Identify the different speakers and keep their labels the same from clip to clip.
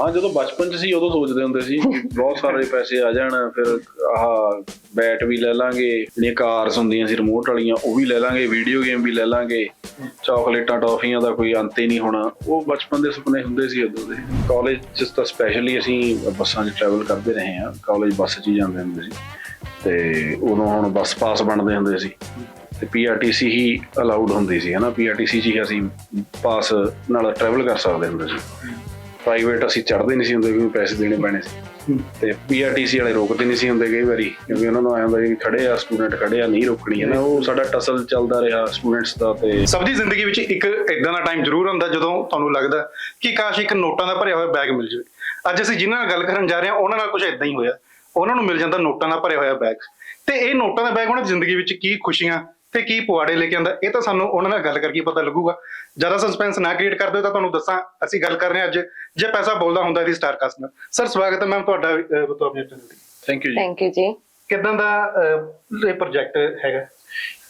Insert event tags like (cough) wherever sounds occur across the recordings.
Speaker 1: ਹਾਂ, ਜਦੋਂ ਬਚਪਨ 'ਚ ਸੀ, ਉਦੋਂ ਸੋਚਦੇ ਹੁੰਦੇ ਸੀ ਬਹੁਤ ਸਾਰੇ ਪੈਸੇ ਆ ਜਾਣ, ਫਿਰ ਆਹ ਬੈਟ ਵੀ ਲੈ ਲਾਂਗੇ, ਜਿਹੜੀਆਂ ਕਾਰਸ ਹੁੰਦੀਆਂ ਸੀ ਰਿਮੋਟ ਵਾਲੀਆਂ, ਉਹ ਵੀ ਲੈ ਲਾਂਗੇ ਵੀਡੀਓ ਗੇਮ ਵੀ ਲੈ ਲਾਂਗੇ। ਚਾਕਲੇਟਾਂ, ਟੌਫੀਆਂ ਦਾ ਕੋਈ ਅੰਤ ਹੀ ਨਹੀਂ ਹੋਣਾ। ਉਹ ਬਚਪਨ ਦੇ ਸੁਪਨੇ ਹੁੰਦੇ ਸੀ ਉਦੋਂ ਦੇ। ਕਾਲਜ 'ਚ ਤਾਂ ਸਪੈਸ਼ਲੀ ਅਸੀਂ ਬੱਸਾਂ 'ਚ ਟਰੈਵਲ ਕਰਦੇ ਰਹੇ ਹਾਂ। ਕਾਲਜ ਬੱਸ 'ਚ ਹੀ ਜਾਂਦੇ ਹੁੰਦੇ ਸੀ। ਤੇ ਉਦੋਂ ਹੁਣ ਬੱਸ ਪਾਸ ਬਣਦੇ ਹੁੰਦੇ ਸੀ। ਤੇ ਪੀਆਰਟੀਸੀ ਹੀ ਅਲਾਉਡ ਹੁੰਦੀ ਸੀ, ਹਨਾ? ਪੀਆਰਟੀਸੀ 'ਚ ਹੀ ਅਸੀਂ ਪਾਸ ਨਾਲ ਟਰੈਵਲ ਕਰ ਸਕਦੇ ਹੁੰਦੇ ਸੀ। ਪ੍ਰਾਈਵੇਟ ਅਸੀਂ ਚੜ੍ਹਦੇ ਨਹੀਂ ਸੀ ਹੁੰਦੇ ਕਿਉਂਕਿ ਪੈਸੇ ਦੇਣੇ ਪੈਣੇ ਸੀ। ਤੇ ਪੀਆਰਟੀਸੀ ਵਾਲੇ ਰੋਕਦੇ ਨਹੀਂ ਸੀ ਹੁੰਦੇ ਕਈ ਵਾਰੀ ਕਿਉਂਕਿ ਉਹਨਾਂ ਨੂੰ ਆਇਆ ਹੁੰਦਾ ਕਿ ਖੜੇ ਆ ਸਟੂਡੈਂਟ ਖੜੇ ਆ ਨਹੀਂ ਰੋਕਣੀ ਹੈ ਨਾ। ਉਹ ਸਾਡਾ ਟਸਲ ਚੱਲਦਾ ਰਿਹਾ ਸਟੂਡੈਂਟਸ ਦਾ ਤੇ
Speaker 2: ਸਭ ਦੀ ਜ਼ਿੰਦਗੀ ਵਿੱਚ ਇੱਕ ਇਦਾਂ ਦਾ ਟਾਈਮ ਜ਼ਰੂਰ ਹੁੰਦਾ ਜਦੋਂ ਤੁਹਾਨੂੰ ਲੱਗਦਾ ਕਿ ਕਾਸ਼ ਇੱਕ ਨੋਟਾਂ ਦਾ ਭਰਿਆ ਹੋਇਆ ਬੈਗ ਮਿਲ ਜਾਵੇ। ਅੱਜ ਅਸੀਂ ਜਿਨ੍ਹਾਂ ਨਾਲ ਗੱਲ ਕਰਨ ਜਾ ਰਹੇ ਹਾਂ ਉਹਨਾਂ ਨਾਲ ਕੁਝ ਇਦਾਂ ਹੀ ਹੋਇਆ। ਉਹਨਾਂ ਨੂੰ ਮਿਲ ਜਾਂਦਾ ਨੋਟਾਂ ਦਾ ਭਰਿਆ ਹੋਇਆ ਬੈਗ ਤੇ ਇਹ ਨੋਟਾਂ ਦਾ ਬੈਗ ਉਹਨਾਂ ਦੀ ਜ਼ਿੰਦਗੀ ਵਿੱਚ ਕੀ ਖੁਸ਼ੀਆਂ ਤੇ ਕੀ ਪੁਆੜੇ ਲੈ ਕੇ ਆਂਦਾ ਇਹ ਤਾਂ ਸਾਨੂੰ ਉਹਨਾਂ ਨਾਲ ਗੱਲ ਕਰਕੇ ਪਤਾ ਲੱਗੂਗਾ। ਜ਼ਿਆਦਾ ਸਸਪੈਂਸ ਨਾ ਕ੍ਰੀਏਟ ਕਰਦੇ ਤਾਂ ਤੁਹਾਨੂੰ ਦੱਸਾਂ ਅਸੀਂ ਗੱਲ ਕਰ ਰਹੇ ਹਾਂ ਅੱਜ ਜੇ ਪੈਸਾ ਬੋਲਦਾ ਹੁੰਦਾ ਇਹਦੀ ਸਟਾਰ ਕਾਸਟ ਨਾਲ। ਸਰ ਸਵਾਗਤ ਹੈ ਮੈਮ ਤੁਹਾਡਾ ਬਤੌਰ ਚੈਨਲ ਤੇ
Speaker 1: ਥੈਂਕ ਯੂ ਜੀ।
Speaker 3: ਥੈਂਕ ਯੂ ਜੀ।
Speaker 2: ਕਿਦਾਂ ਦਾ ਇਹ ਪ੍ਰੋਜੈਕਟ ਹੈਗਾ?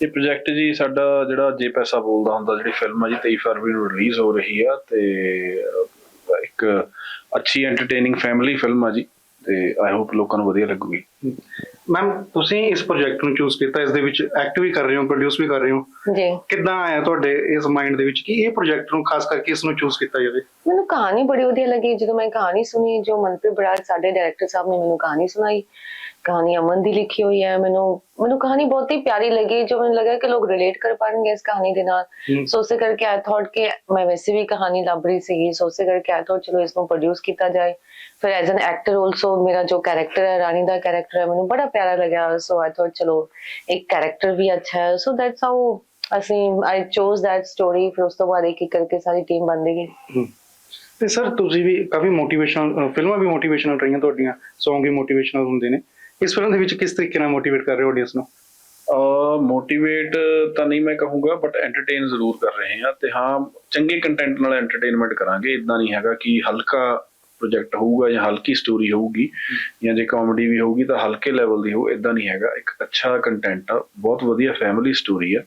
Speaker 1: ਇਹ ਪ੍ਰੋਜੈਕਟ ਜੀ ਸਾਡਾ ਜਿਹੜਾ ਜੇ ਪੈਸਾ ਬੋਲਦਾ ਹੁੰਦਾ ਜਿਹੜੀ ਫਿਲਮ ਆ ਜੀ 23 ਫਰਵਰੀ ਨੂੰ ਰਿਲੀਜ਼ ਹੋ ਰਹੀ ਆ ਤੇ ਇੱਕ ਅੱਛੀ ਐਂਟਰਟੇਨਿੰਗ ਫੈਮਿਲੀ ਫਿਲਮ ਆ ਜੀ ਤੇ ਆਈ ਹੋਪ ਲੋਕਾਂ ਨੂੰ ਵਧੀਆ ਲੱਗੂਗੀ।
Speaker 2: ਮੈਮ ਤੁਸੀਂ ਇਸ ਪ੍ਰੋਜੈਕਟ ਨੂੰ ਚੂਜ਼ ਕੀਤਾ ਇਸ ਦੇ ਵਿੱਚ ਐਕਟ ਵੀ ਕਰ ਰਹੇ ਹੋ ਪ੍ਰੋਡਿਊਸ ਵੀ ਕਰ ਰਹੇ ਹੋ।
Speaker 3: ਜੀ।
Speaker 2: ਕਿੱਦਾਂ ਆਇਆ ਤੁਹਾਡੇ ਇਸ ਮਾਈਂਡ ਦੇ ਵਿੱਚ ਕਿ ਇਹ ਪ੍ਰੋਜੈਕਟ ਨੂੰ ਖਾਸ ਕਰਕੇ ਇਸ ਨੂੰ ਚੂਜ਼ ਕੀਤਾ ਜਾਵੇ?
Speaker 3: ਮੈਨੂੰ ਕਹਾਣੀ ਬੜੀ ਵਧੀਆ ਲੱਗੀ। ਜਦੋਂ ਮੈਂ ਕਹਾਣੀ ਸੁਣੀ ਜੋ ਮਨਪ੍ਰੀਤ ਬਰਾੜ ਸਾਡੇ ਡਾਇਰੈਕਟਰ ਸਾਹਿਬ ਨੇ ਮੈਨੂੰ ਕਹਾਣੀ ਸੁਣਾਈ ਕਹਾਣੀ ਅਮਨ ਦੀ ਲਿਖੀ ਹੋਈ ਹੈ ਮੈਨੂੰ ਮੈਨੂੰ ਕਹਾਣੀ ਬਹੁਤ ਹੀ ਪਿਆਰੀ ਲੱਗੀ ਜੋ ਮੈਨੂੰ ਲੱਗਾ ਕਿ ਲੋਕ ਰਿਲੇਟ ਕਰ ਪਾਣਗੇ ਇਸ ਕਹਾਣੀ ਦੇ ਨਾਲ।
Speaker 2: ਹਮ।
Speaker 3: ਸੋ ਉਸੇ ਕਰਕੇ ਆਈ ਥੌਟ ਕਿ ਮੈਂ ਵੈਸੇ ਵੀ ਕਹਾਣੀ ਲੱਭ ਰਹੀ ਸੀਗੀ ਸੋ ਉਸੇ ਕਰਕੇ ਆਈ ਥੌਟ ਚਲੋ ਇਸ ਨੂੰ ਪ੍ਰੋਡਿਊਸ ਕੀਤਾ ਜਾਏ। ਫਿਰ ਐਜ਼ ਐਨ ਐਕਟਰ ਆਲਸੋ ਮੇਰਾ ਜੋ ਕੈਰੈਕਟਰ ਹੈ ਰਾਣੀ ਦਾ ਕੈਰੈਕਟਰ ਹੈ ਮੈਨੂੰ ਬੜਾ ਪਿਆਰਾ ਲੱਗਿਆ। ਸੋ ਆਈ ਥੌਟ ਚਲੋ ਇੱਕ ਕੈਰੈਕਟਰ ਵੀ ਅੱਛਾ ਹੈ। ਸੋ ਦੈਟਸ ਹਾਊ ਅਸੀਂ ਆਈ ਚੋਜ਼ ਦੈਟ ਸਟੋਰੀ ਫਿਰ ਉਸ ਤੋਂ ਬਾਅਦ ਇੱਕ ਇੱਕ ਕਰਕੇ ਸਾਰੀ ਟੀਮ ਬਣ ਗਈ।
Speaker 2: ਤੇ ਸਰ, ਤੁਸੀਂ ਵੀ ਕਾਫੀ ਮੋਟੀਵੇਸ਼ਨਲ ਫਿਲਮਾਂ ਵੀ ਮੋਟੀਵੇਸ਼ਨਲ ਰਹੀਆਂ ਤੁਹਾਡੀਆਂ, Song ਵੀ ਮੋਟੀਵੇਸ਼ਨਲ ਹੁੰਦੇ ਨੇ। ਇਸ ਫਿਲਮ ਦੇ ਵਿੱਚ ਕਿਸ ਤਰੀਕੇ ਨਾਲ ਮੋਟੀਵੇਟ ਕਰ ਰਹੇ ਹੋ ਆਡੀਅנס ਨੂੰ?
Speaker 1: ਮੋਟੀਵੇਟ ਤਾਂ ਨਹੀਂ ਮੈਂ ਕਹੂੰਗਾ ਬਟ ਐਂਟਰਟੇਨ ਜ਼ਰੂਰ ਕਰ ਰਹੇ ਹਾਂ ਤੇ ਹਾਂ, ਚੰਗੇ ਕੰਟੈਂਟ ਨਾਲ ਐਂਟਰਟੇਨਮੈਂਟ ਕਰਾਂਗੇ। ਇਦਾਂ ਨਹੀਂ ਹੈਗਾ ਕਿ ਹਲਕਾ ਪ੍ਰੋਜੈਕਟ ਹੋਊਗਾ ਜਾਂ ਹਲਕੀ ਸਟੋਰੀ ਹੋਊਗੀ ਜਾਂ ਜੇ ਕਾਮੇਡੀ ਵੀ ਹੋਊਗੀ ਤਾਂ ਹਲਕੇ ਲੈਵਲ ਦੀ ਹੋ ਇਦਾਂ ਨਹੀਂ ਹੈਗਾ। ਇੱਕ ਅੱਛਾ ਕੰਟੈਂਟ ਆ, ਬਹੁਤ ਵਧੀਆ ਫੈਮਿਲੀ ਸਟੋਰੀ ਆ।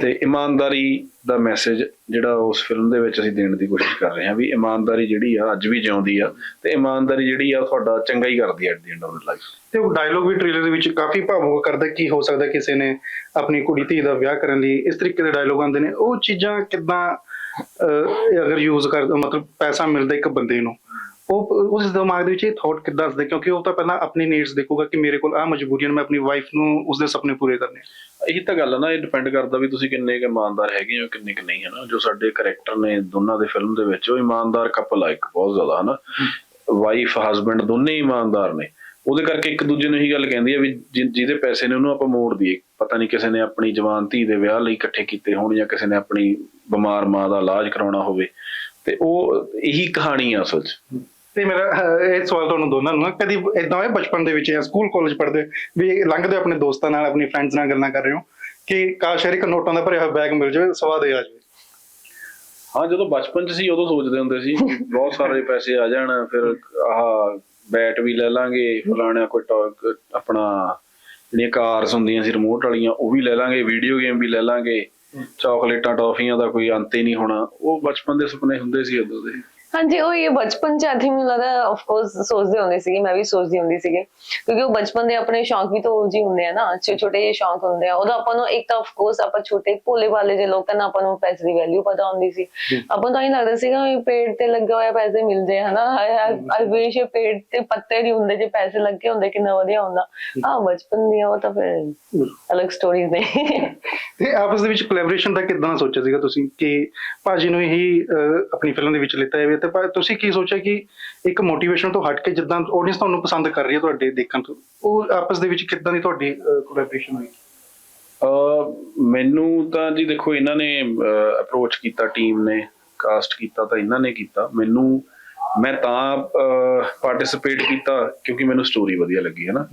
Speaker 1: ਤੇ ਇਮਾਨਦਾਰੀ ਦਾ ਮੈਸੇਜ ਜਿਹੜਾ ਉਸ ਫਿਲਮ ਦੇ ਵਿੱਚ ਅਸੀਂ ਦੇਣ ਦੀ ਕੋਸ਼ਿਸ਼ ਕਰ ਰਹੇ ਹਾਂ ਵੀ ਇਮਾਨਦਾਰੀ ਜਿਹੜੀ ਆ ਅੱਜ ਵੀ ਜਿਉਂਦੀ ਆ ਤੇ ਇਮਾਨਦਾਰੀ ਜਿਹੜੀ ਆ ਤੁਹਾਡਾ ਚੰਗਾ ਹੀ ਕਰਦੀ ਆ at the end of life
Speaker 2: ਤੇ ਉਹ ਡਾਇਲੋਗ ਵੀ ਟ੍ਰੇਲਰ ਦੇ ਵਿੱਚ ਕਾਫੀ ਭਾਵੁਕ ਕਰਦਾ ਕੀ ਹੋ ਸਕਦਾ ਕਿਸੇ ਨੇ ਆਪਣੀ ਕੁੜੀ ਧੀ ਦਾ ਵਿਆਹ ਕਰਨ ਲਈ ਇਸ ਤਰੀਕੇ ਦੇ ਡਾਇਲੋਗ ਆਉਂਦੇ ਨੇ। ਉਹ ਚੀਜ਼ਾਂ ਕਿੱਦਾਂ ਅਗਰ ਯੂਜ਼ ਕਰ, ਮਤਲਬ ਪੈਸਾ ਮਿਲਦਾ ਇੱਕ ਬੰਦੇ ਨੂੰ ਉਹ ਉਸ ਦਿਮਾਗ ਦੇ ਵਿੱਚ ਇਹ ਥਾਟ ਕਿੱਦਾਂ ਆਸਦਾ ਕਿਉਂਕਿ ਉਹ ਤਾਂ ਪਹਿਲਾਂ ਆਪਣੀ ਨੀਡਸ ਦੇਖੂਗਾ ਕਿ ਮੇਰੇ ਕੋਲ ਆ ਮਜਬੂਰੀਆਂ ਨੇ ਮੈਂ ਆਪਣੀ ਵਾਈਫ ਨੂੰ ਉਸਦੇ ਸੁਪਨੇ ਪੂਰੇ ਕਰਨੇ।
Speaker 1: ਇਹੀ ਤਾਂ ਗੱਲ ਹੈ ਨਾ ਇਹ ਡਿਪੈਂਡ ਕਰਦਾ ਵੀ ਤੁਸੀਂ ਕਿੰਨੇ ਕੁ ਇਮਾਨਦਾਰ ਹੈਗੇ ਹੋ ਕਿੰਨੇ ਕੁ ਨਹੀਂ ਹਨਾ ਜੋ ਸਾਡੇ ਕਰੈਕਟਰ ਨੇ ਦੋਨਾਂ ਦੇ ਫਿਲਮ ਦੇ ਵਿੱਚ ਉਹ ਇਮਾਨਦਾਰ ਕਪਲ ਆ ਇੱਕ ਬਹੁਤ ਜ਼ਿਆਦਾ ਹਨਾ? ਵਾਈਫ ਹਸਬੰਡ ਦੋਨੇ ਹੀ ਇਮਾਨਦਾਰ ਨੇ। ਉਹਦੇ ਕਰਕੇ ਇੱਕ ਦੂਜੇ ਨੂੰ ਇਹੀ ਗੱਲ ਕਹਿੰਦੀ ਆ ਵੀ ਜਿਹਦੇ ਪੈਸੇ ਨੇ ਉਹਨੂੰ ਆਪਾਂ ਮੋੜ ਦਈਏ। ਪਤਾ ਨਹੀਂ ਕਿਸੇ ਨੇ ਆਪਣੀ ਜਵਾਨ ਧੀ ਦੇ ਵਿਆਹ ਲਈ ਇਕੱਠੇ ਕੀਤੇ ਹੋਣ ਜਾਂ ਕਿਸੇ ਨੇ ਆਪਣੀ ਬਿਮਾਰ ਮਾਂ ਦਾ ਇਲਾਜ ਕਰਾਉਣਾ ਹੋਵੇ। ਤੇ ਉਹ ਇਹੀ ਕਹਾਣੀ ਆ ਅਸਲ 'ਚ।
Speaker 2: ਤੇ ਮੇਰਾ ਅਹ, ਇਹ ਸਵਾਲ ਤੁਹਾਨੂੰ ਦੋਨਾਂ ਨੂੰ ਆ, ਕਦੀ ਇਦਾਂ ਹੋਇਆ ਬਚਪਨ ਦੇ ਵਿੱਚ ਜਾਂ ਸਕੂਲ ਕਾਲਜ ਪੜ੍ਹਦੇ ਵੀ ਲੰਘਦੇ ਆਪਣੇ ਦੋਸਤਾਂ ਨਾਲ ਆਪਣੀ ਫਰੈਂਡਸ ਨਾਲ ਗੱਲਾਂ ਕਰ ਰਹੇ ਹੋ ਕਿ ਕਾਸ਼ ਯਾਰ ਇੱਕ ਨੋਟਾਂ ਦਾ ਭਰਿਆ ਹੋਇਆ ਬੈਗ ਮਿਲ ਜਾਵੇ ਸਵਾਦ ਇਹ ਆ ਜਾਵੇ?
Speaker 1: ਹਾਂ ਜਦੋਂ ਬਚਪਨ 'ਚ ਸੀ ਉਦੋਂ ਸੋਚਦੇ ਹੁੰਦੇ ਸੀ ਕਿ ਬਹੁਤ ਸਾਰੇ ਪੈਸੇ ਆ ਜਾਣ ਫਿਰ ਆਹ ਬੈਟ ਵੀ ਲੈ ਲਾਂਗੇ ਫਲਾਣਾ ਕੋਈ ਟਾ- ਆਪਣਾ ਜਿਹੜੀਆਂ ਕਾਰਸ ਹੁੰਦੀਆਂ ਸੀ ਰਿਮੋਟ ਵਾਲੀਆਂ ਉਹ ਵੀ ਲੈ ਲਾਂਗੇ ਵੀਡੀਓ ਗੇਮ ਵੀ ਲੈ ਲਾਂਗੇ ਚਾਕਲੇਟਾਂ ਟੌਫੀਆਂ ਦਾ ਕੋਈ ਅੰਤ ਹੀ ਨਹੀਂ ਹੋਣਾ ਉਹ ਬਚਪਨ ਦੇ ਸੁਪਨੇ ਹੁੰਦੇ ਸੀ ਉਦੋਂ ਦੇ।
Speaker 3: ਹਾਂਜੀ ਉਹ ਇਹ ਬਚਪਨ ਚ ਆਥੀ ਮੈਨੂੰ ਲੱਗਦਾ ਆਫ ਕੋਰਸ ਸੋਚਦੇ ਹੁੰਦੇ ਸੀਗੇ ਮੈਂ ਵੀ ਸੋਚਦੀ ਹੁੰਦੀ ਸੀਗੇ। ਕਿਉਂਕਿ ਉਹ ਬਚਪਨ ਦੇ ਆਪਣੇ ਸ਼ੌਂਕ ਵੀ ਤਾਂ ਉਹ ਜੀ ਹੁੰਦੇ ਆ ਨਾ ਛੋਟੇ ਛੋਟੇ ਜਿਹੇ ਸ਼ੌਂਕ ਹੁੰਦੇ ਆ। ਉਹਦਾ ਆਪਾਂ ਨੂੰ ਇੱਕ ਤਾਂ ਆਫ ਕੋਰਸ ਆਪਾਂ ਛੋਟੇ ਭੋਲੇ ਵਾਲੇ ਜੇ ਲੋਕਾਂ ਨਾਲ ਆਪਾਂ ਨੂੰ ਪੈਸੇ ਦੀ ਵੈਲਿਊ ਪਤਾ ਹੁੰਦੀ ਸੀ। ਆਪਾਂ ਤਾਂ ਇਹ ਲੱਗਦਾ ਸੀਗਾ ਵੀ ਪੇੜ ਤੇ ਲੱਗਾ ਹੋਇਆ ਪੈਸੇ ਮਿਲਦੇ ਆ ਹਨਾ? ਆਈ ਵਿਸ਼ ਪੇੜ ਤੇ ਪੱਤੇ ਨਹੀਂ ਹੁੰਦੇ ਜੇ ਪੈਸੇ ਲੱਗੇ ਹੁੰਦੇ ਕਿੰਨਾ ਵਧੀਆ ਹੁੰਦਾ। ਹਾਂ ਬਚਪਨ ਦੀਆਂ ਉਹ ਤਾਂ ਫਿਰ ਅਲੱਗ ਸਟੋਰੀਜ਼ ਨੇ।
Speaker 2: ਤੇ ਆਪਸ ਦੇ ਵਿੱਚ ਕੋਲੈਬੋਰੇਸ਼ਨ ਦਾ ਕਿੱਦਾਂ ਸੋਚਿਆ ਸੀਗਾ ਤੁਸੀਂ? ਕਿ ਭਾਜੀ ਨੂੰ ਹੀ ਆਪਣੀ ਫਿਲਮ ਦੇ ਵਿੱਚ ਲਿੱਤਾ ਜਾਵੇ ਤੇ ਭਾ- ਤੁਸੀਂ ਕੀ ਸੋਚਿਆ ਕਿ ਇੱਕ ਮੋਟੀਵੇਸ਼ਨ ਤੋਂ ਹਟ ਕੇ ਜਿੱਦਾਂ ਆਡੀਅנס ਤੁਹਾਨੂੰ ਪਸੰਦ ਕਰ ਰਹੀ ਹੈ ਤੁਹਾਡੇ ਦੇਖਣ ਤੋਂ? ਉਹ ਆਪਸ ਦੇ ਵਿੱਚ ਕਿੱਦਾਂ ਦੀ ਤੁਹਾਡੀ ਕੋਲੈਬੋਰੇਸ਼ਨ ਹੋਈ?
Speaker 1: ਮੈਨੂੰ ਤਾਂ ਜੀ ਦੇਖੋ ਇਹਨਾਂ ਨੇ ਅਪਰੋਚ ਕੀਤਾ ਟੀਮ ਨੇ ਕਾਸਟ ਕੀਤਾ ਤਾਂ ਇਹਨਾਂ ਨੇ ਕੀਤਾ। ਮੈਨੂੰ ਮੈਂ ਤਾਂ ਪਾਰਟਿਸਿਪੇਟ ਕੀਤਾ ਕਿਉਂਕਿ ਮੈਨੂੰ ਸਟੋਰੀ ਵਧੀਆ ਲੱਗੀ ਹੈ। ਨਾ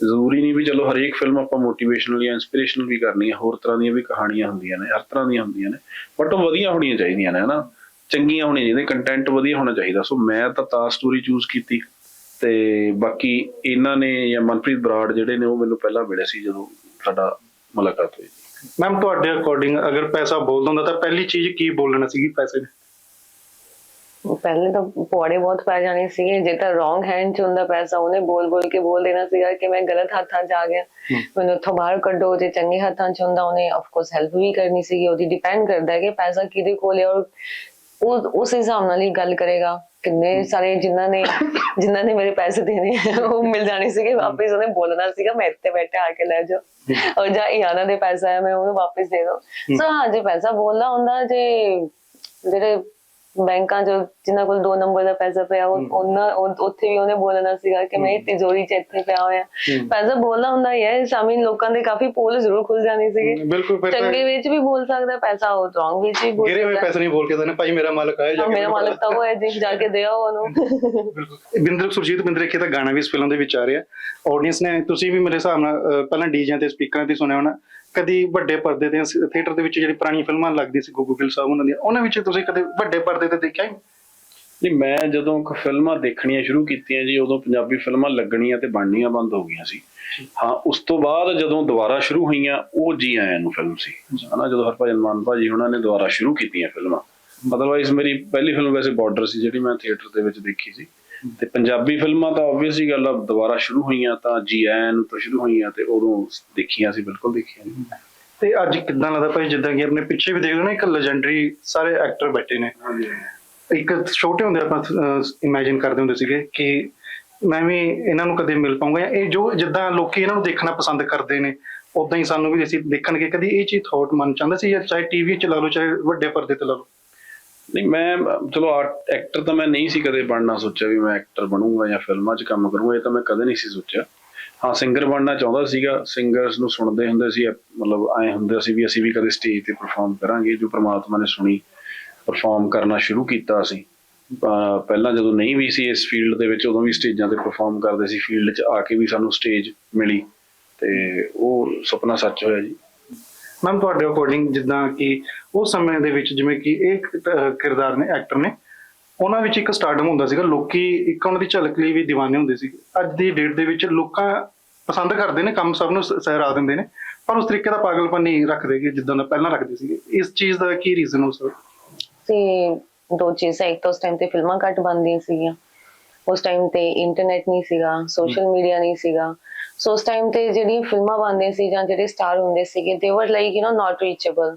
Speaker 1: ਜ਼ਰੂਰੀ ਨਹੀਂ ਵੀ ਚਲੋ ਹਰੇਕ ਫਿਲਮ ਆਪਾਂ ਮੋਟੀਵੇਸ਼ਨਲ ਜਾਂ ਇਨਸਪੀਰੇਸ਼ਨਲ ਵੀ ਕਰਨੀ ਹੈ ਹੋਰ ਤਰ੍ਹਾਂ ਦੀਆਂ ਵੀ ਕਹਾਣੀਆਂ ਹੁੰਦੀਆਂ ਨੇ ਹਰ ਤਰ੍ਹਾਂ ਦੀਆਂ ਹੁੰਦੀਆਂ ਨੇ ਬਟ ਉਹ ਵਧੀਆ ਹੋਣੀਆਂ ਚਾਹੀਦੀਆਂ ਨੇ ਹਨਾ? ਚੰਗੀਆਂ ਹੋਣੀਆਂ ਚਾਹੀਦੀਆਂ ਕੰਟੈਂਟ ਵਧੀਆ ਹੋਣਾ ਚਾਹੀਦਾ। ਸੋ ਮੈਂ ਤਾਂ ਤਾਂ ਸਟੋਰੀ ਚੂਜ਼ ਕੀਤੀ ਤੇ ਬਾਕੀ ਇਹਨਾਂ ਨੇ ਜਾਂ ਮਨਪ੍ਰੀਤ ਬਰਾੜ ਜਿਹੜੇ ਨੇ ਉਹ ਮੈਨੂੰ ਪਹਿਲਾਂ ਮਿਲੇ ਸੀ ਜਦੋਂ ਸਾਡਾ ਮੁਲਾਕਾਤ ਹੋਈ।
Speaker 2: ਮੈਮ ਤੁਹਾਡੇ ਅਕੋਰਡਿੰਗ ਅਗਰ ਪੈਸਾ ਬੋਲਦਾ ਹੁੰਦਾ ਤਾਂ ਪਹਿਲੀ ਚੀਜ਼ ਕੀ ਬੋਲਣਾ ਸੀਗੀ ਪੈਸੇ ਨੇ
Speaker 3: ਪਹਿਲੇ ਤਾਂ ਪੌੜੇ ਬਹੁਤ ਪੈ ਜਾਣੇ ਸੀਗੇ ਜੇ ਤਾਂ ਰੋਂਗ ਹੈਂਡ ਚ ਹੁੰਦਾ ਪੈਸਾ ਉਹਨੇ ਬੋਲ ਬੋਲ ਕੇ ਬੋਲ ਦੇਣਾ ਸੀਗਾ ਕਿ ਮੈਂ ਗਲਤ ਹੱਥਾਂ 'ਚ ਆ ਗਿਆ। ਮੈਨੂੰ ਉੱਥੋਂ ਬਾਹਰ ਕੱਢੋ ਜੇ ਚੰਗੇ ਹੱਥਾਂ 'ਚ ਹੁੰਦਾ ਉਹਨੇ ਆਫ ਕੋਰਸ ਹੈਲਪ ਵੀ ਕਰਨੀ ਸੀਗੀ ਉਹਦੀ ਡਿਪੈਂਡ ਕਰਦਾ ਹੈ ਕਿ ਪੈਸਾ ਕਿਹਦੇ ਕੋਲ ਹੈ ਔਰ ਉਹ ਉਸ ਹਿਸਾਬ ਨਾਲ ਹੀ ਗੱਲ ਕਰੇਗਾ। ਕਿੰਨੇ ਸਾਰੇ ਜਿਨ੍ਹਾਂ ਨੇ ਜਿਨ੍ਹਾਂ ਨੇ ਮੇਰੇ ਪੈਸੇ ਦੇਣੇ ਉਹ ਮਿਲ ਜਾਣੇ ਸੀਗੇ। ਵਾਪਸ ਉਹਨੇ ਬੋਲਣਾ ਸੀਗਾ ਮੈਂ ਇੱਥੇ ਬੈਠੇ ਆ ਕੇ ਲੈ ਜਾਓ। ਔਰ ਜਾਂ ਇਆਨਾ ਦੇ ਪੈਸਾ ਹੈ ਮੈਂ ਉਹਨੂੰ ਵਾਪਸ ਦੇ ਦੋ ਸੋ ਹਾਂ ਜੇ ਪੈਸਾ ਬੋਲਦਾ ਹੁੰਦਾ ਜੇ ਜਿਹੜੇ ਬੈਂਕਾਂ ਚ ਜਿਨ੍ਹਾਂ ਕੋਲ ਦੋ ਨੰਬਰ ਦਾ ਪੈਸਾ ਪਿਆ ਉਹ ਉਹਨਾਂ ਉਹ- ਉੱਥੇ ਵੀ ਉਹਨੇ ਬੋਲਣਾ ਸੀਗਾ ਕਿ ਮੈਂ ਤਿਜੋਰੀ ਚ ਇੱਥੇ ਪਿਆ ਹੋਇਆ। ਪੈਸਾ ਬੋਲਣਾ ਹੁੰਦਾ ਹੀ ਹੈ ਸਾਮੀ ਲੋਕਾਂ ਦੇ ਕਾਫੀ ਪੋਲ ਜ਼ਰੂਰ ਖੁੱਲ ਜਾਣੀ ਸੀਗੀ।
Speaker 2: ਬਿਲਕੁਲ ਫਿਰ ਤਾਂ
Speaker 3: ਚੰਗੇ ਵਿੱਚ ਵੀ ਬੋਲ ਸਕਦਾ ਪੈਸਾ ਉਹ ਰੋਂਗ ਵਿੱਚ ਵੀ ਬੋਲ
Speaker 2: ਗਿਰੇ ਹੋਏ ਪੈਸੇ ਨਹੀਂ ਬੋਲ ਕੇ ਦੇਣੇ ਭਾਈ ਮੇਰਾ ਮਾਲਕ ਆਇਆ ਜਾ ਕੇ
Speaker 3: ਮੇਰਾ ਮਾਲਕ ਤਾਂ ਉਹ ਹੈ ਜੀ ਜਾ ਕੇ ਦਿਓ ਉਹਨੂੰ।
Speaker 2: ਬਿਲਕੁਲ। ਬਿੰਦਰ ਸੁਰਜੀਤ ਬਿੰਦਰੇਖੇ ਦਾ ਗਾਣਾ ਵੀ ਇਸ ਫਿਲਮ ਦੇ ਵਿੱਚ ਆ ਰਿਹਾ। ਆਡੀਅנס ਨੇ ਤੁਸੀਂ ਵੀ ਮੇਰੇ ਹਿਸਾਬ ਨਾਲ ਪਹਿਲਾਂ ਡੀਜਿਆਂ ਤੇ ਸਪੀਕਰਾਂ ਤੇ ਸੁਣਿਆ ਹੋਣਾ। ਕਦੀ ਵੱਡੇ ਪਰਦੇ ਤੇ ਥੀਏਟਰ ਦੇ ਵਿੱਚ ਜਿਹੜੀ ਪੁਰਾਣੀ ਫਿਲਮਾਂ ਲੱਗਦੀ ਸੀ ਗੁੱਗੂ ਗਿੱਲ ਸਾਹਿਬ ਉਹਨਾਂ ਦੀਆਂ ਉਹਨਾਂ ਵਿੱਚ ਤੁਸੀਂ ਕਦੇ ਵੱਡੇ ਪਰਦੇ ਤੇ ਦੇਖਿਆ ਹੀ?
Speaker 1: ਨਹੀਂ ਮੈਂ ਜਦੋਂ ਕ ਫਿਲਮਾਂ ਦੇਖਣੀਆਂ ਸ਼ੁਰੂ ਕੀਤੀਆਂ ਜੀ ਉਦੋਂ ਪੰਜਾਬੀ ਫਿਲਮਾਂ ਲੱਗਣੀਆਂ ਤੇ ਬਣਨੀਆਂ ਬੰਦ ਹੋ ਗਈਆਂ ਸੀ। ਹਾਂ ਉਸ ਤੋਂ ਬਾਅਦ ਜਦੋਂ ਦੁਬਾਰਾ ਸ਼ੁਰੂ ਹੋਈਆਂ ਉਹ ਜੀ ਆਇਆਂ ਨੂੰ ਫਿਲਮ ਸੀ। ਹਨਾ ਜਦੋਂ ਹਰਭਜਨ ਮਾਨ ਭਾਜੀ ਉਹਨਾਂ ਨੇ ਦੁਬਾਰਾ ਸ਼ੁਰੂ ਕੀਤੀਆਂ ਫਿਲਮਾਂ। ਅਦਰਵਾਈਜ਼ ਮੇਰੀ ਪਹਿਲੀ ਫਿਲਮ ਵੈਸੇ ਬਾਰਡਰ ਸੀ ਜਿਹੜੀ ਮੈਂ ਥੀਏਟਰ ਦੇ ਵਿੱਚ ਦੇਖੀ ਸੀ। ਤੇ ਪੰਜਾਬੀ ਫਿਲਮਾਂ ਤਾਂ ਆਬਵੀਅਸਲੀ ਗੱਲ ਆ ਦੁਬਾਰਾ ਸ਼ੁਰੂ ਹੋਈਆਂ ਤਾਂ ਜੀ ਆਇਆਂ ਨੂੰ ਤਾਂ ਸ਼ੁਰੂ ਹੋਈਆਂ ਤੇ ਉਦੋਂ ਦੇਖੀਆਂ ਸੀ ਬਿਲਕੁਲ ਦੇਖੀਆਂ।
Speaker 2: ਤੇ ਅੱਜ ਕਿੱਦਾਂ ਲੱਗਦਾ ਭਾਈ ਜਿੱਦਾਂ ਕਿ ਆਪਣੇ ਪਿੱਛੇ ਵੀ ਦੇਖ ਰਹੇ ਹੋ ਨਾ ਇੱਕ ਲੈਜੈਂਡਰੀ ਸਾਰੇ ਐਕਟਰ ਬੈਠੇ ਨੇ। ਇੱਕ ਛੋਟੇ ਹੁੰਦੇ ਆਪਾਂ ਇਮੇਜਿਨ ਕਰਦੇ ਹੁੰਦੇ ਸੀਗੇ ਕਿ ਮੈਂ ਵੀ ਇਹਨਾਂ ਨੂੰ ਕਦੇ ਮਿਲ ਪਾਉਂਗਾ ਇਹ ਜੋ ਜਿੱਦਾਂ ਲੋਕੀ ਇਹਨਾਂ ਨੂੰ ਦੇਖਣਾ ਪਸੰਦ ਕਰਦੇ ਨੇ ਉਦਾਂ ਹੀ ਸਾਨੂੰ ਵੀ ਅਸੀਂ ਦੇਖਣਗੇ। ਕਦੀ ਇਹ ਚੀਜ਼ ਥਾਟ ਮਨ ਚ ਆਉਂਦਾ ਸੀ ਜਾਂ ਚਾਹੇ ਟੀਵੀ ਚ ਲਾ ਲਓ ਚਾਹੇ ਵੱਡੇ ਪਰਦੇ ਤੇ ਲਾ ਲਓ।
Speaker 1: ਨਹੀਂ ਮੈਂ ਅਹ, ਚਲੋ ਐਕਟਰ ਤਾਂ ਮੈਂ ਨਹੀਂ ਸੀ ਕਦੇ ਬਣਨਾ ਸੋਚਿਆ ਵੀ ਮੈਂ ਐਕਟਰ ਬਣੂੰਗਾ ਜਾਂ ਫਿਲਮਾਂ 'ਚ ਕੰਮ ਕਰੂੰਗਾ ਇਹ ਤਾਂ ਮੈਂ ਕਦੇ ਨਹੀਂ ਸੀ ਸੋਚਿਆ। ਹਾਂ ਸਿੰਗਰ ਬਣਨਾ ਚਾਹੁੰਦਾ ਸੀਗਾ ਸਿੰਗਰਸ ਨੂੰ ਸੁਣਦੇ ਹੁੰਦੇ ਸੀ ਮਤਲਬ ਐ ਹੁੰਦੇ ਸੀ ਵੀ ਅਸੀਂ ਵੀ ਕਦੇ ਸਟੇਜ ਤੇ ਪਰਫਾਰਮ ਕਰਾਂਗੇ ਜੋ ਪ੍ਰਮਾਤਮਾ ਨੇ ਸੁਣੀ ਪਰਫਾਰਮ ਕਰਨਾ ਸ਼ੁਰੂ ਕੀਤਾ ਅਸੀਂ ਪਹਿਲਾਂ ਜਦੋਂ ਨਹੀਂ ਵੀ ਸੀ ਇਸ ਫੀਲਡ ਦੇ ਵਿੱਚ ਉਦੋਂ ਵੀ ਸਟੇਜਾਂ ਤੇ ਪਰਫਾਰਮ ਕਰਦੇ ਸੀ ਫੀਲਡ 'ਚ ਆ ਕੇ ਵੀ ਸਾਨੂੰ ਸਟੇਜ ਮਿਲੀ ਤੇ ਉਹ ਸੁਪਨਾ ਸੱਚ ਹੋਇਆ ਜੀ।
Speaker 2: ਮੈਮ ਤੁਹਾਡੇ ਅਕੋਰਡਿੰਗ ਜਿੱਦਾਂ ਕਿ ਉਸ ਸਮੇਂ ਦੇ ਵਿੱਚ ਜਿਵੇਂ ਕਿ ਇਹ ਕਿਰਦਾਰ ਨੇ ਐਕਟਰ ਨੇ, ਉਹਨਾਂ ਵਿੱਚ ਇੱਕ ਸਟਾਰਡਮ ਹੁੰਦਾ ਸੀਗਾ, ਲੋਕੀ ਇੱਕ ਉਹਨਾਂ ਦੀ ਝਲਕ ਲਈ ਵੀ دیਵਾਨੇ ਹੁੰਦੇ ਸੀ ਅੱਜ ਦੀ ਡੇਟ ਦੇ ਵਿੱਚ ਲੋਕਾਂ ਪਸੰਦ ਕਰਦੇ ਨੇ, ਕੰਮ ਸਭ ਨੂੰ ਸਹਿਰਾ ਦਿੰਦੇ ਨੇ, ਪਰ ਉਸ ਤਰੀਕੇ ਦਾ ਪਾਗਲਪਨ ਨਹੀਂ ਰੱਖਦੇ ਕਿ ਜਿੱਦਾਂ ਦਾ ਪਹਿਲਾਂ ਰੱਖਦੇ ਸੀਗੇ। ਇਸ ਚੀਜ਼ ਦਾ ਕੀ ਰੀਜ਼ਨ ਹੋ ਸਕਦਾ?
Speaker 3: ਤੇ ਦੋ ਚੀਜ਼ਾਂ, ਇੱਕ ਤਾਂ ਉਸ ਟਾਈਮ ਤੇ ਫਿਲਮਾਂ ਘੱਟ ਬਣਦੀਆਂ ਸੀਗੀਆਂ, ਉਸ ਟਾਈਮ ਤੇ ਇੰਟਰਨੈਟ ਨਹੀਂ ਸੀਗਾ ਸੋਸ਼ਲ ਮੀਡੀਆ ਨਹੀਂ ਸੀਗਾ ਸੋ ਉਸ ਟਾਈਮ ਤੇ ਜਿਹੜੀਆਂ ਫਿਲਮਾਂ ਬਣਦੀਆਂ ਸੀ ਜਾਂ ਜਿਹੜੇ ਸਟਾਰ ਹੁੰਦੇ ਸੀਗੇ they were like you know not reachable.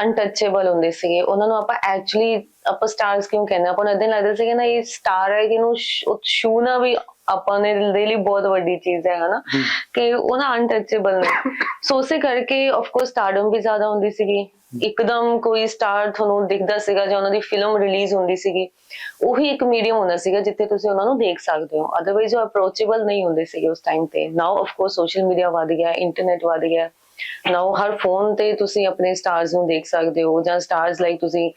Speaker 3: Untouchable ਹੁੰਦੇ ਸੀਗੇ ਉਹਨਾਂ ਨੂੰ ਆਪਾਂ ਐਕਚੁਅਲੀ ਆਪਾਂ ਸਟਾਰਸ ਕਿਉਂ ਕਹਿੰਦੇ? ਆਪਾਂ ਨੂੰ ਇਦਾਂ ਲੱਗਦਾ ਸੀਗਾ ਨਾ ਇਹ ਸਟਾਰ ਹੈ ਕਿ ਇਹਨੂੰ ਛੂਣਾ ਵੀ ਆਪਾਂ ਨੇ ਦੇ ਲਈ ਬਹੁਤ ਵੱਡੀ ਚੀਜ਼ ਹੈ ਹਨਾ? ਕਿ ਉਹ ਨਾ ਅਨਟੱਚੇਬਲ ਨੇ। ਸੋ ਉਸੇ ਕਰਕੇ ਆਫ ਕੋਰਸ ਸਟਾਰਡਮ ਵੀ ਜ਼ਿਆਦਾ ਹੁੰਦੀ ਸੀਗੀ। ਇੱਕਦਮ ਕੋਈ ਸਟਾਰ ਤੁਹਾਨੂੰ ਦਿਖਦਾ ਸੀਗਾ ਜਾਂ ਉਹਨਾਂ ਦੀ ਫਿਲਮ ਰਿਲੀਜ਼ ਹੁੰਦੀ ਸੀਗੀ ਉਹੀ ਇੱਕ ਮੀਡੀਅਮ ਹੁੰਦਾ ਸੀਗਾ ਜਿੱਥੇ ਤੁਸੀਂ ਉਹਨਾਂ ਨੂੰ ਦੇਖ ਸਕਦੇ ਹੋ। ਅਦਰਵਾਈਜ਼ ਉਹ ਅਪਰੋਚੇਬਲ ਨਹੀਂ ਹੁੰਦੇ ਸੀਗੇ ਉਸ ਟਾਈਮ ਤੇ। Now of course social media ਵਧ ਗਿਆ ਇੰਟਰਨੈਟ ਵਧ ਗਿਆ। ਨਾਓ ਹਰ ਫੋਨ ਤੇ ਤੁਸੀਂ ਆਪਣੇ ਸਟਾਰਸ ਨੂੰ ਦੇਖ ਸਕਦੇ ਹੋ ਜਾਂ ਸਟਾਰਸ ਲਾਈਕ ਤੁਸੀਂ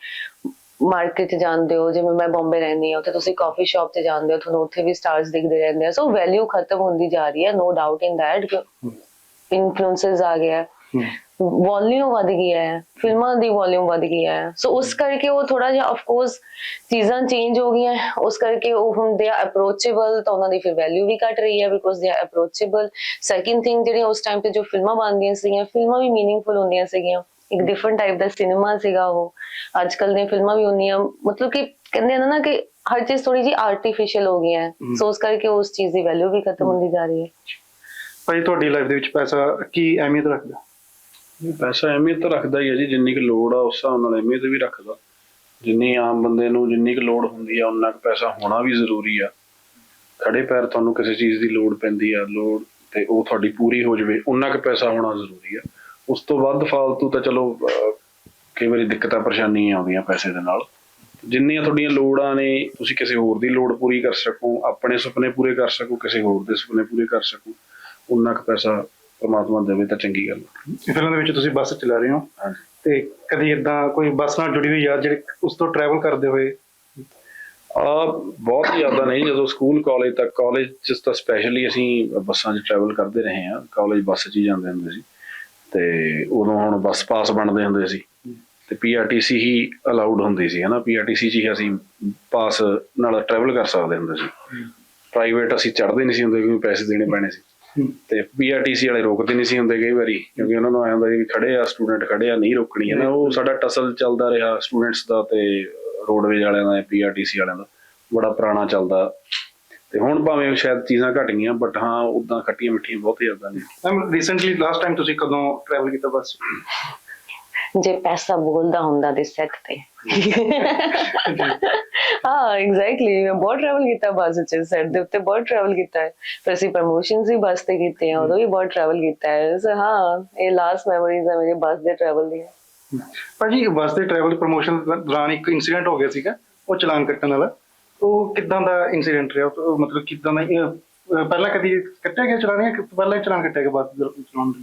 Speaker 3: ਮਾਰਕੀਟ ਜਾਂਦੇ ਹੋ ਜਿਵੇਂ ਮੈਂ ਬੰਬੇ ਰਹਿੰਦੀ ਹਾਂ ਉੱਥੇ ਤੁਸੀਂ ਕਾਫੀ ਸ਼ਾਪ ਤੇ ਜਾਂਦੇ ਹੋ ਤੁਹਾਨੂੰ ਉੱਥੇ ਵੀ ਸਟਾਰਸ ਦਿਖਦੇ ਰਹਿੰਦੇ ਆ। ਸੋ ਵੈਲਿਊ ਖਤਮ ਹੁੰਦੀ ਜਾ ਰਹੀ ਹੈ no doubt in that influencers ਆ ਗਿਆ ਵੋਲਿਊਮ ਵਧ ਗਿਆ ਹੈ ਫਿਲਮਾਂ ਦੀ ਵੋਲਿਊਮ ਵਧ ਗਈ ਹੈ। ਸੋ ਉਸ ਕਰਕੇ ਉਹ ਥੋੜਾ ਜਿਹਾ ਆਫ ਕੋਰਸ ਚੀਜ਼ਾਂ ਚੇਂਜ ਹੋ ਗਈਆਂ ਹੈ। ਉਸ ਕਰਕੇ ਉਹ ਹੁਣ ਦੇ ਅਪਰੋਚੇਬਲ ਤਾਂ ਉਹਨਾਂ ਦੀ ਫਿਰ ਵੈਲਿਊ ਵੀ ਘਟ ਰਹੀ ਹੈ ਬਿਕੋਜ਼ ਦੇ ਅਪਰੋਚੇਬਲ ਸੈਕਿੰਡ ਥਿੰਗ ਜਿਹੜੀ ਉਸ ਟਾਈਮ ਤੇ ਜੋ ਫਿਲਮਾਂ ਬਣਦੀਆਂ ਸੀਗੀਆਂ ਫਿਲਮਾਂ ਵੀ ਮੀਨਿੰਗਫੁਲ ਹੁੰਦੀਆਂ ਸੀਗੀਆਂ। ਇੱਕ ਡਿਫਰੈਂਟ ਟਾਈਪ ਦਾ ਸਿਨੇਮਾ ਸੀਗਾ ਉਹ। ਅੱਜ ਕੱਲ ਦੀਆਂ ਫਿਲਮਾਂ ਵੀ ਹੁੰਦੀਆਂ ਮਤਲਬ ਕਿ ਕਹਿੰਦੇ ਆ ਨਾ ਕਿ ਹਰ ਚੀਜ਼ ਥੋੜੀ ਜੀ ਆਰਟੀਫੀਸ਼ੀਅਲ ਹੋ ਗਈ ਹੈ। ਸੋ ਉਸ ਕਰਕੇ ਉਸ ਚੀਜ਼ ਦੀ ਵੈਲਿਊ ਵੀ ਖਤਮ ਹੁੰਦੀ ਜਾ ਰਹੀ ਹੈ।
Speaker 2: ਭਾਈ ਤੁਹਾਡੀ ਲਾਈਫ ਦੇ ਵਿੱਚ ਪੈਸਾ ਕੀ ਅਹਿਮੀਅਤ ਰੱਖਦਾ?
Speaker 1: ਪੈਸਾ ਅਹਿਮੀਅਤ ਤਾਂ ਰੱਖਦਾ ਹੀ ਹੈ ਜੀ ਜਿੰਨੀ ਕੁ ਲੋੜ ਆ ਉਸ ਹਿਸਾਬ ਨਾਲ ਅਹਿਮੀਅਤ ਵੀ ਰੱਖਦਾ। ਜਿੰਨੀ ਆਮ ਬੰਦੇ ਨੂੰ ਜਿੰਨੀ ਕੁ ਲੋੜ ਹੁੰਦੀ ਆ ਉਨਾ ਕੁ ਪੈਸਾ ਹੋਣਾ ਵੀ ਜ਼ਰੂਰੀ ਆ। ਖੜੇ ਪੈਰ ਤੁਹਾਨੂੰ ਕਿਸੇ ਚੀਜ਼ ਦੀ ਲੋੜ ਪੈਂਦੀ ਆ ਲੋੜ ਤੇ ਉਹ ਤੁਹਾਡੀ ਪੂਰੀ ਹੋ ਜਾਵੇ ਉਨਾ ਕੁ ਪੈਸਾ ਹੋਣਾ ਜ਼ਰੂਰੀ ਆ। ਉਸ ਤੋਂ ਵੱਧ ਫਾਲਤੂ ਤਾਂ ਚਲੋ ਕਈ ਵਾਰੀ ਦਿੱਕਤਾਂ ਪਰੇਸ਼ਾਨੀਆਂ ਆਉਂਦੀਆਂ ਪੈਸੇ ਦੇ ਨਾਲ। ਜਿੰਨੀਆਂ ਤੁਹਾਡੀਆਂ ਲੋੜਾਂ ਨੇ ਤੁਸੀਂ ਕਿਸੇ ਹੋਰ ਦੀ ਲੋੜ ਪੂਰੀ ਕਰ ਸਕੋ ਆਪਣੇ ਸੁਪਨੇ ਪੂਰੇ ਕਰ ਸਕੋ ਕਿਸੇ ਹੋਰ ਦੇ ਸੁਪਨੇ ਪੂਰੇ ਕਰ ਸਕੋ ਉਨਾ ਕੁ ਪੈਸਾ ਪਰਮਾਤਮਾ ਦੇਵੇ ਤਾਂ ਚੰਗੀ ਗੱਲ।
Speaker 2: ਇਸ ਫਿਲਮ ਦੇ ਵਿੱਚ ਤੁਸੀਂ ਬੱਸ ਚਲਾ ਰਹੇ ਹੋ। ਤੇ ਕਦੀ ਇਦਾਂ ਕੋਈ ਬੱਸ ਨਾਲ ਜੁੜੀ ਹੋਈ ਯਾਦ ਜਿਹੜੇ ਉਸ ਤੋਂ ਟਰੈਵਲ ਕਰਦੇ ਹੋਏ?
Speaker 1: ਆ ਬਹੁਤ ਜ਼ਿਆਦਾ ਨਹੀਂ ਜਦੋਂ ਸਕੂਲ ਕਾਲਜ ਤੱਕ ਕਾਲਜ ਚ ਤਾਂ ਸਪੈਸ਼ਲੀ ਅਸੀਂ ਬੱਸਾਂ 'ਚ ਟਰੈਵਲ ਕਰਦੇ ਰਹੇ ਹਾਂ। ਕਾਲਜ ਬੱਸ 'ਚ ਹੀ ਜਾਂਦੇ ਹੁੰਦੇ ਸੀ। ਤੇ ਉਦੋਂ ਹੁਣ ਬੱਸ ਪਾਸ ਬਣਦੇ ਹੁੰਦੇ ਸੀ। ਤੇ ਪੀਆਰਟੀਸੀ ਹੀ ਅਲਾਉਡ ਹੁੰਦੀ ਸੀ, ਹਨਾ? ਪੀਆਰਟੀਸੀ 'ਚ ਹੀ ਅਸੀਂ ਪਾਸ ਨਾਲ ਟਰੈਵਲ ਕਰ ਸਕਦੇ ਹੁੰਦੇ ਸੀ। ਪ੍ਰਾਈਵੇਟ ਅਸੀਂ ਚੜ੍ਹਦੇ ਨਹੀਂ ਸੀ ਹੁੰਦੇ ਕਿਉਂਕਿ ਪੈਸੇ ਦੇਣੇ ਪੈਣੇ ਸੀ। ਤੇ ਪੀਆਰਟੀਸੀ ਵਾਲੇ ਰੋਕਦੇ ਨਹੀਂ ਸੀ ਹੁੰਦੇ ਕਈ ਵਾਰੀ, ਕਿਉਂਕਿ ਉਹਨਾਂ ਨੂੰ ਆਇਆ ਹੁੰਦਾ ਵੀ ਖੜੇ ਆ ਸਟੂਡੈਂਟ ਖੜੇ ਆ, ਨਹੀਂ ਰੋਕਣੀ ਹੈ ਨਾ ਉਹ ਸਾਡਾ ਟਸਲ ਚੱਲਦਾ ਰਿਹਾ ਸਟੂਡੈਂਟਸ ਦਾ ਤੇ ਰੋਡਵੇਜ ਵਾਲਿਆਂ ਦਾ ਪੀਆਰਟੀਸੀ ਵਾਲਿਆਂ ਦਾ। ਬੜਾ ਪੁਰਾਣਾ ਚੱਲਦਾ ਤੇ ਹੁਣ ਭਾਵੇਂ ਸ਼ਾਇਦ ਚੀਜ਼ਾਂ ਘਟ ਗਈਆਂ ਬਟ ਹਾਂ ਉਦਾਂ ਖੱਟੀਆਂ ਮਿੱਠੀਆਂ ਬਹੁਤ ਯਾਦਾਂ ਨੇ।
Speaker 2: ਮੈਮ ਰੀਸੈਂਟਲੀ ਲਾਸਟ ਟਾਈਮ ਤੁਸੀਂ ਕਦੋਂ ਟਰੈਵਲ ਕੀਤਾ ਬੱਸ?
Speaker 3: ਜੇ ਪੈਸਾ ਬੋਲਦਾ ਹੁੰਦਾ ਦੇ ਸੈੱਟ ਤੇ। ਹਾਂ ਐਗਜ਼ੈਕਟਲੀ ਮੈਂ ਬਹੁਤ ਟਰੈਵਲ ਕੀਤਾ ਬੱਸ ਚ ਸੈੱਟ ਦੇ ਉੱਤੇ ਬਹੁਤ ਟਰੈਵਲ ਕੀਤਾ ਹੈ। ਫਿਰ ਅਸੀਂ ਪ੍ਰਮੋਸ਼ਨਸ ਵੀ ਬੱਸ ਤੇ ਕੀਤੇ ਆ ਉਦੋਂ ਵੀ ਬਹੁਤ ਟਰੈਵਲ ਕੀਤਾ ਹੈ। ਸੋ ਹਾਂ ਇਹ ਲਾਸਟ ਮੈਮੋਰੀਜ਼ ਹੈ ਮੇਰੇ ਬੱਸ ਦੇ ਟਰੈਵਲ ਦੀਆਂ।
Speaker 2: ਭਾਜੀ ਬੱਸ ਦੇ ਟਰੈਵਲ ਪ੍ਰੋਮੋਸ਼ਨ ਦੌਰਾਨ ਇੱਕ ਇਨਸੀਡੈਂਟ ਹੋ ਗਿਆ ਸੀਗਾ ਉਹ ਚਲਾਨ ਕੱਟਣ ਵਾਲਾ। ਉਹ ਕਿਦਾਂ ਦਾ ਇਨਸੀਡੈਂਟ ਰਿਹਾ? ਉਹ ਮਤਲਬ ਕਿਦਾਂ ਦਾ ਅਹ, ਪਹਿਲਾਂ ਕਦੀ ਕੱਟਿਆ ਗਿਆ ਚਲਾਨ ਜਾਂ ਕਿ ਪਹਿਲਾਂ ਹੀ ਚਲਾਨ ਕੱਟਿਆ ਗਿਆ ਬੱਸ ਦੇ ਚਲਾਨ ਦੇ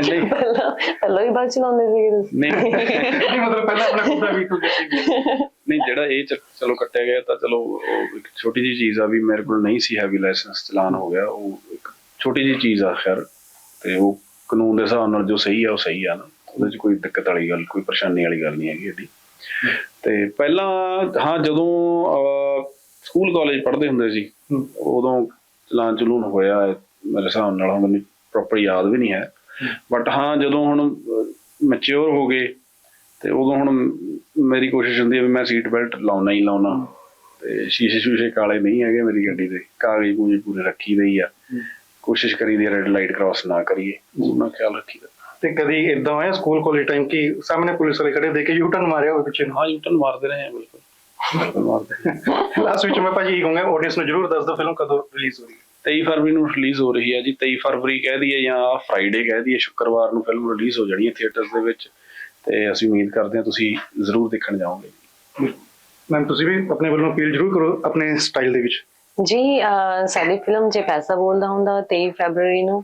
Speaker 1: ਨਹੀਂ।
Speaker 3: ਪਹਿਲਾਂ ਪਹਿਲਾਂ ਵੀ ਬੱਸ ਚਲਾਉਂਦੇ ਸੀਗੇ ਤੁਸੀਂ
Speaker 1: ਨਹੀਂ।
Speaker 2: ਨਹੀਂ ਮਤਲਬ ਪਹਿਲਾਂ ਆਪਣਾ ਖੁਦ ਦਾ ਵਹੀਕਲ ਕੱਟਿਆ
Speaker 1: ਨਹੀਂ ਜਿਹੜਾ ਇਹ ਚ- ਚਲੋ ਕੱਟਿਆ ਗਿਆ ਤਾਂ ਚਲੋ ਉਹ ਇੱਕ ਛੋਟੀ ਜੀ ਚੀਜ਼ ਆ ਵੀ ਮੇਰੇ ਕੋਲ ਨਹੀਂ ਸੀ ਹੈਵੀ ਲਾਇਸੈਂਸ ਚਲਾਨ ਹੋ ਗਿਆ। ਉਹ ਇੱਕ ਛੋਟੀ ਜੀ ਚੀਜ਼ ਆ ਖੈਰ। ਤੇ ਉਹ ਕਾਨੂੰਨ ਦੇ ਹਿਸਾਬ ਨਾਲ ਜੋ ਸਹੀ ਆ ਉਹ ਸਹੀ ਆ ਨਾ। ਉਹਦੇ ਚ ਕੋਈ ਦਿੱਕਤ ਵਾਲੀ ਗੱਲ ਕੋਈ ਪਰੇਸ਼ਾਨੀ ਵਾਲੀ ਗੱਲ ਨਹੀਂ ਹੈਗੀ ਏਡੀ ਤੇ ਪਹਿਲਾਂ ਹਾਂ ਜਦੋਂ ਸਕੂਲ ਕਾਲਜ ਪੜ੍ਹਦੇ ਹੁੰਦੇ ਸੀ। ਉਦੋਂ ਚਲਾਨ ਚਲੂਨ ਹੋਇਆ ਮੇਰੇ ਹਿਸਾਬ ਨਾਲ ਹੁਣ ਮੈਨੂੰ ਪ੍ਰੋਪਰ ਯਾਦ ਵੀ ਨਹੀਂ ਹੈ। ਬਟ ਹਾਂ ਜਦੋਂ ਹੁਣ ਮੈਚੁਰ ਹੋ ਗਏ ਤੇ ਉਦੋਂ ਹੁਣ ਮੇਰੀ ਕੋਸ਼ਿਸ਼ ਹੁੰਦੀ ਹੈ ਵੀ ਮੈਂ ਸੀਟ ਬੈਲਟ ਲਾਉਣਾ ਹੀ ਲਾਉਣਾ। ਤੇ ਸ਼ੀਸ਼ੇ ਸ਼ੂਸ਼ੇ ਕਾਲੇ ਨਹੀਂ ਹੈਗੇ ਮੇਰੀ ਗੱਡੀ ਦੇ ਕਾਗਜ਼ ਪੂਜੇ ਪੂਰੇ ਰੱਖੀ ਦੇ ਹੀ ਆ। ਕੋਸ਼ਿਸ਼ ਕਰੀਦੀ ਰੈੱਡ ਲਾਈਟ ਕ੍ਰਾਸ ਨਾ ਕਰੀਏ ਉਹਨਾਂ ਖਿਆਲ ਰੱਖੀਦਾ
Speaker 2: ਤੇ ਕਦੀ ਇਦਾਂ ਹੋਇਆ ਸਕੂਲ ਕਾਲਜ ਟਾਈਮ ਕਿ ਸਾਹਮਣੇ ਪੁਲਿਸ ਵਾਲੇ ਖੜੇ ਦੇ ਕੇ ਯੂ ਟਰਨ ਮਾਰਿਆ ਹੋਵੇ ਪਿੱਛੇ ਨੂੰ?
Speaker 1: ਹਾਂ ਯੂਟਨ ਮਾਰਦੇ ਰਹੇ ਆ ਬਿਲਕੁਲ। ਬਿਲਕੁਲ ਮਾਰਦੇ
Speaker 2: ਲਾਸਟ (laughs) ਵਿੱਚ ਮੈਂ ਭਾਜੀ ਇਹ ਕਹੂੰਗਾ ਆਡੀਅנס ਨੂੰ ਜਰੂਰ ਦੱਸ ਦਿਓ ਫਿਲਮ ਕਦੋਂ ਰਿਲੀਜ਼ ਹੋ ਰਹੀ ਹੈ।
Speaker 1: 23 ਫਰਵਰੀ ਨੂੰ ਰਿਲੀਜ਼ ਹੋ ਰਹੀ ਹੈ ਜੀ। 23 ਫਰਵਰੀ ਕਹਿ ਦਈਏ ਜਾਂ ਫਰਾਈਡੇ ਕਹਿ ਦਈਏ ਸ਼ੁੱਕਰਵਾਰ ਨੂੰ ਫਿਲਮ ਰਿਲੀਜ਼ ਹੋ ਜਾਣੀ ਹੈ ਥੀਏਟਰਸ ਦੇ ਵਿੱਚ। ਤੇ ਅਸੀਂ ਉਮੀਦ ਕਰਦੇ ਹਾਂ ਤੁਸੀਂ ਜ਼ਰੂਰ ਦੇਖਣ ਜਾਓਗੇ।
Speaker 2: ਮੈਮ ਤੁਸੀਂ ਵੀ ਆਪਣੇ ਵੱਲੋਂ ਅਪੀਲ ਜਰੂਰ ਕਰੋ ਆਪਣੇ ਸਟਾਈਲ ਦੇ ਵਿੱਚ।
Speaker 3: ਜੀ ਅਹ, ਸਾਡੀ ਫਿਲਮ ਜੇ ਪੈਸਾ ਬੋਲਦਾ ਹੁੰਦਾ 23 ਫੈਬਰੂਰੀ ਨੂੰ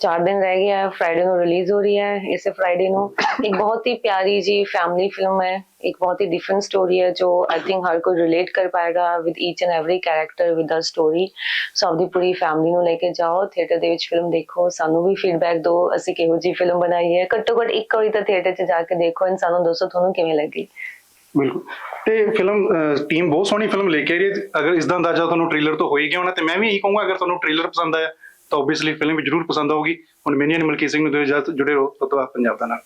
Speaker 3: 4 ਦਿਨ ਰਹਿ ਗਿਆ ਫਰਾਈਡੇ ਨੂੰ ਰਿਲੀਜ਼ ਹੋ ਰਹੀ ਹੈ ਇਸੇ ਫਰਾਈਡੇ ਨੂੰ ਇੱਕ ਬਹੁਤ ਹੀ ਪਿਆਰੀ ਜੀ ਫੈਮਿਲੀ ਫਿਲਮ ਹੈ ਇੱਕ ਬਹੁਤ ਹੀ ਡਿਫਰੈਂਟ ਸਟੋਰੀ ਹੈ ਜੋ ਆਈ ਥਿੰਕ ਹਰ ਕੋਈ ਰਿਲੇਟ ਕਰ ਪਾਏਗਾ with each and every character with the story so ਆਪਦੀ ਪੂਰੀ ਫੈਮਿਲੀ ਨੂੰ ਲੈ ਕੇ ਜਾਓ ਥੀਏਟਰ ਦੇ ਵਿੱਚ ਫਿਲਮ ਦੇਖੋ ਸਾਨੂੰ ਵੀ ਫੀਡਬੈਕ ਦਿਓ ਅਸੀਂ ਕਿਹੋ ਜੀ ਫਿਲਮ ਬਣਾਈ ਹੈ। ਘੱਟੋ ਘੱਟ ਇੱਕ ਵਾਰੀ ਤਾਂ ਥੀਏਟਰ 'ਚ ਜਾ ਕੇ ਦੇਖੋ ਇਨਸਾਨ ਨੂੰ ਦੱਸੋ ਤੁਹਾਨੂੰ ਕਿਵੇਂ ਲੱਗੀ।
Speaker 2: ਬਿਲਕੁਲ। ਤੇ ਫਿਲਮ ਟੀਮ ਬਹੁਤ ਸੋਹਣੀ ਫਿਲਮ ਲੈ ਕੇ ਆਈ ਹੈ। ਅਗਰ ਇਸ ਦਾ ਅੰਦਾਜ਼ਾ ਤੁਹਾਨੂੰ ਟ੍ਰੇਲਰ ਤੋਂ ਹੋ ਹੀ ਗਿਆ ਹੋਣਾ, ਤੇ ਮੈਂ ਵੀ ਇਹੀ ਕਹੂੰਗਾ, ਅਗਰ ਤੁਹਾਨੂੰ ਟ੍ਰੇਲਰ ਪਸੰਦ ਆਇਆ, ਤਾਂ ਆਬਵੀਅਸਲੀ ਫਿਲਮ ਵੀ ਜਰੂਰ ਪਸੰਦ ਆਊਗੀ। ਹੁਣ ਮੈਨੀਅਨ ਅਨਿਮਲ ਸਿੰਘ ਨੂੰ ਦਿਓ ਇਜਾਜ਼ਤ ਜੁੜੇ ਰਹੋ ਤਤਵਾ ਪੰਜਾਬ ਦਾ ਨਾਲ